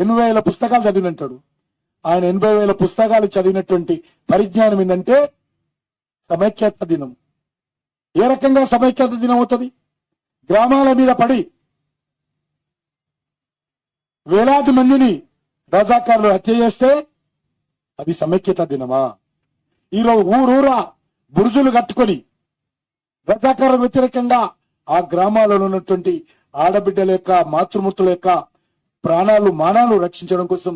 ఎనభై వేల పుస్తకాలు చదివినంటాడు. ఆయన ఎనభై వేల పుస్తకాలు చదివినటువంటి పరిజ్ఞానం ఏంటంటే సమైక్యత దినం. ఏ రకంగా సమైక్యత దినం అవుతుంది? గ్రామాల మీద పడి వేలాది మందిని రజాకారులు హత్య చేస్తే అది సమైక్యత దినమా? ఈరోజు ఊరూరా బురుజులు కట్టుకొని రజాకారులు వ్యతిరేకంగా ఆ గ్రామాలలో ఉన్నటువంటి ఆడబిడ్డల యొక్క మాతృమూర్తుల యొక్క ప్రాణాలు మానాలు రక్షించడం కోసం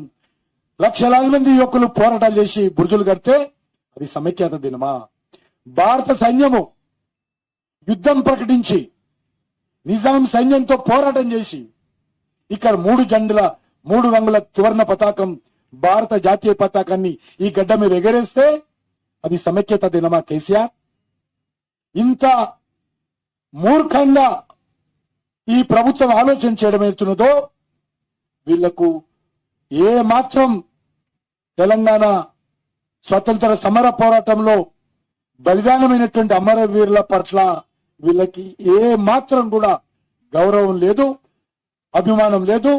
లక్షలాది మంది యువకులు పోరాటాలు చేసి బురుజులు కడితే అది సమైక్యత దినమా? భారత సైన్యము యుద్ధం ప్రకటించి నిజాం సైన్యంతో పోరాటం చేసి ఇక్కడ మూడు జండుల మూడు రంగుల త్రివర్ణ పతాకం భారత జాతీయ పతాకాన్ని ఈ గడ్డ మీద ఎగరేస్తే అది సమైక్యత దినమా కేసీఆర్? ఇంత మూర్ఖంగా ఈ ప్రభుత్వం ఆలోచన చేయడం ఎత్తున్నదో వీళ్ళకు ఏ మాత్రం తెలంగాణ స్వతంత్ర సమర పోరాటంలో బలిదానమైనటువంటి అమరవీరుల పట్ల వీళ్ళకి ఏ మాత్రం కూడా గౌరవం లేదు అభిమానం లేదు.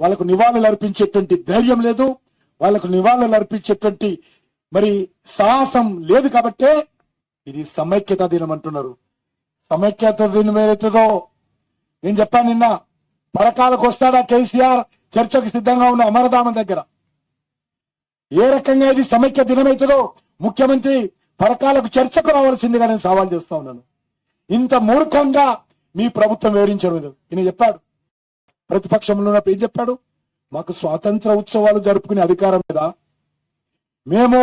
వాళ్ళకు నివాళులు అర్పించేటువంటి ధైర్యం లేదు. వాళ్ళకు నివాళులు అర్పించేటువంటి మరి సాహసం లేదు కాబట్టే ఇది సమైక్యత దినం అంటున్నారు. సమైక్యత దినం ఏదైతుందో నేను చెప్పాను నిన్న. పరకాలకు వస్తాడా కేసీఆర్? చర్చకు సిద్ధంగా ఉన్న అమరధామం దగ్గర. ఏ రకంగా ఇది సమైక్య దినమైతుందో ముఖ్యమంత్రి పరకాలకు చర్చకు రావాల్సిందిగా నేను సవాల్ చేస్తా ఉన్నాను. ఇంత మూర్ఖంగా మీ ప్రభుత్వం వివరించడం లేదు. ఈయన చెప్పాడు. ప్రతిపక్షంలో ఉన్నప్పుడు ఏం చెప్పాడు? మాకు స్వాతంత్ర ఉత్సవాలు జరుపుకునే అధికారం లేదా? మేము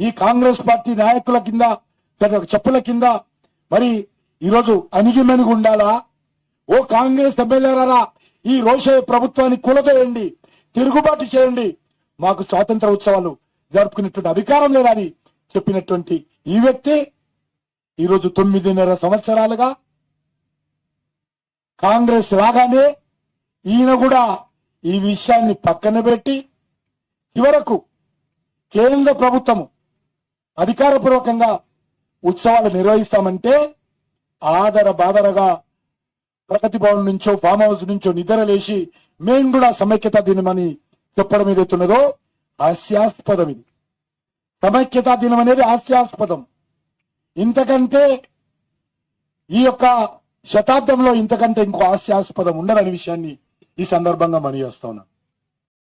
ఈ కాంగ్రెస్ పార్టీ నాయకుల కింద తన చెప్పుల కింద మరి ఈరోజు అణిగిమెనిగి ఉండాలా? ఓ కాంగ్రెస్ ఎమ్మెల్యేరారా ఈ రోషే ప్రభుత్వాన్ని కూలదోయండి తిరుగుబాటు చేయండి. మాకు స్వాతంత్ర ఉత్సవాలు జరుపుకునేటువంటి అధికారం లేదని చెప్పినటువంటి ఈ వ్యక్తి ఈరోజు తొమ్మిదిన్నర సంవత్సరాలుగా కాంగ్రెస్ రాగానే ఈయన కూడా ఈ విషయాన్ని పక్కన పెట్టి చివరకు కేంద్ర ప్రభుత్వము అధికారపూర్వకంగా ఉత్సవాలు నిర్వహిస్తామంటే ఆదర బాదరగా ప్రగతి భవన్ నుంచో ఫామ్ హౌస్ నుంచో నిద్రలేసి మేము కూడా సమైక్యతా దినమని చెప్పడం ఏదైతున్నదో హాస్యాస్పదం ఇది. సమైక్యతా దినం అనేది హాస్యాస్పదం. ఇంతకంటే ఈ యొక్క శతాబ్దంలో ఇంతకంటే ఇంకో హాస్యాస్పదం ఉండదనే విషయాన్ని ఈ సందర్భంగా మనం చేస్తా